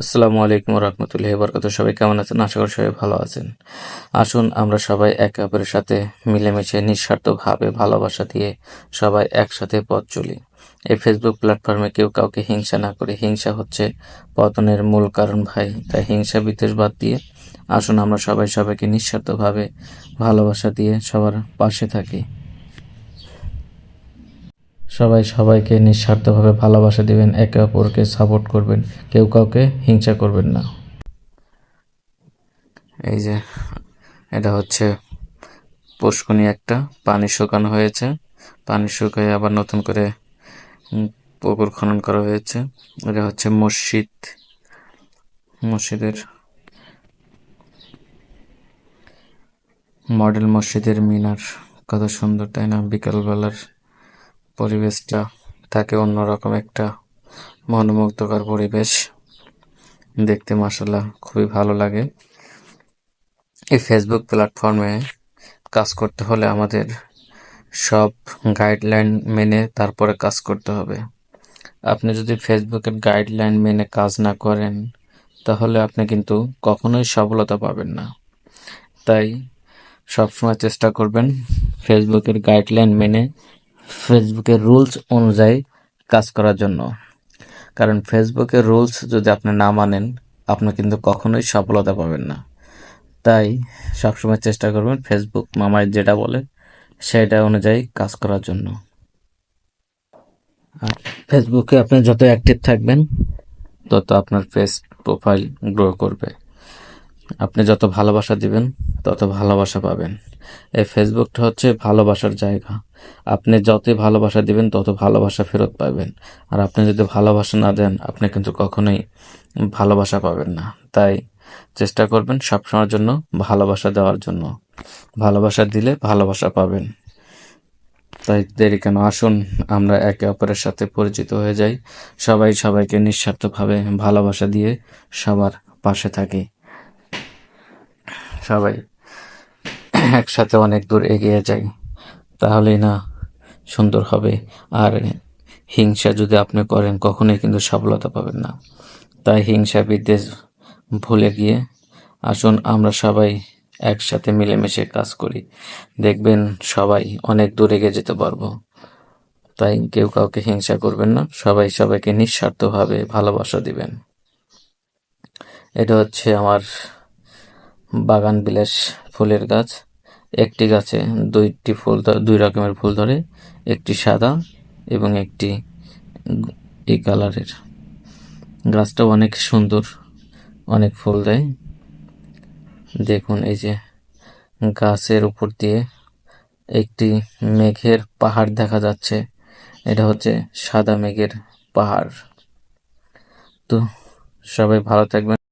আসসালামু আলাইকুম রহমতুল্লাহ বরকত সবাই কেমন আছেন? আশা করি সবাই ভালো আছেন। আসুন, আমরা সবাই একে অপরের সাথে মিলেমিশে নিঃস্বার্থভাবে ভালোবাসা দিয়ে সবাই একসাথে পথ চলি। এই ফেসবুক প্ল্যাটফর্মে কেউ কাউকে হিংসা না করে। হিংসা হচ্ছে পতনের মূল কারণ ভাই। তাই হিংসা বিদ্বেষ বাদ দিয়ে আসুন, আমরা সবাই সবাইকে নিঃস্বার্থভাবে ভালোবাসা দিয়ে সবার পাশে থাকি। সবাই সবাইকে নিঃস্বার্থভাবে ভালোবাসা দিবেন, একে অপরকে সাপোর্ট করবেন, কেউ কাউকে হিংসা করবেন না। এই যে, এটা হচ্ছে পুষ্কনি একটা, পানি শুকানো হয়েছে। পানি শুকিয়ে আবার নতুন করে পুকুর খনন করা হয়েছে। এটা হচ্ছে মসজিদ, মসজিদের মডেল মসজিদের মিনার। কত সুন্দর, তাই না? বিকালবেলার পরিবেশটা থাকে অন্যরকম একটা মনোমুগ্ধকর পরিবেশ দেখতে মাসাল্লাহ খুবই ভালো লাগে। এই ফেসবুক প্ল্যাটফর্মে কাজ করতে হলে আমাদের সব গাইডলাইন মেনে তারপরে কাজ করতে হবে। আপনি যদি ফেসবুকের গাইডলাইন মেনে কাজ না করেন, তাহলে আপনি কিন্তু কখনোই সফলতা পাবেন না। তাই সবসময় চেষ্টা করবেন ফেসবুকের গাইডলাইন মেনে ফেসবুকের রুলস অনুযায়ী কাজ করার জন্য। কারণ ফেসবুকের রুলস যদি আপনি না মানেন, আপনি কিন্তু কখনোই সফলতা পাবেন না। তাই সবসময় চেষ্টা করবেন ফেসবুক মামায় যেটা বলে, সেটা অনুযায়ী কাজ করার জন্য। আর ফেসবুকে আপনি যত অ্যাক্টিভ থাকবেন, তত আপনার ফেস প্রোফাইল গ্রো করবে। আপনি যত ভালোবাসা দিবেন, তত ভালোবাসা পাবেন। এই ফেসবুকটা হচ্ছে ভালোবাসার জায়গা। আপনি যতই ভালোবাসা দিবেন, তত ভালোবাসা ফেরত পাবেন। আর আপনি যদি ভালোবাসা না দেন, আপনি কিন্তু কখনোই ভালোবাসা পাবেন না। তাই চেষ্টা করবেন সবসময়ের জন্য ভালোবাসা দেওয়ার জন্য। ভালোবাসা দিলে ভালোবাসা পাবেন। তাই দেরি কেন? আসুন, আমরা একে অপরের সাথে পরিচিত হয়ে যাই। সবাই সবাইকে নিঃস্বার্থভাবে ভালোবাসা দিয়ে সবার পাশে থাকি। সবাই একসাথে অনেক দূর এগিয়ে যাই, তাহলেই না সুন্দর হবে। আর হিংসা যদি আপনি করেন, কখনোই কিন্তু সফলতা পাবেন না। তাই হিংসা বিদ্বেষ ভুলে গিয়ে আসুন, আমরা সবাই একসাথে মিলেমিশে কাজ করি। দেখবেন সবাই অনেক দূর এগিয়ে যেতে পারব। তাই কেউ কাউকে হিংসা করবেন না, সবাই সবাইকে নিঃস্বার্থভাবে ভালোবাসা দিবেন। এটা হচ্ছে আমার বাগান, বিলাস ফুলের গাছ। একটি গাছে দুইটি ফুল দুই রকমের ফুল ধরে, একটি সাদা এবং একটি এই কালারের। গাছটা অনেক সুন্দর, অনেক ফুল দেয়। দেখুন, এই যে গাছের উপর দিয়ে একটি মেঘের পাহাড় দেখা যাচ্ছে। এটা হচ্ছে সাদা মেঘের পাহাড়। তো সবাই ভালো থাকবেন।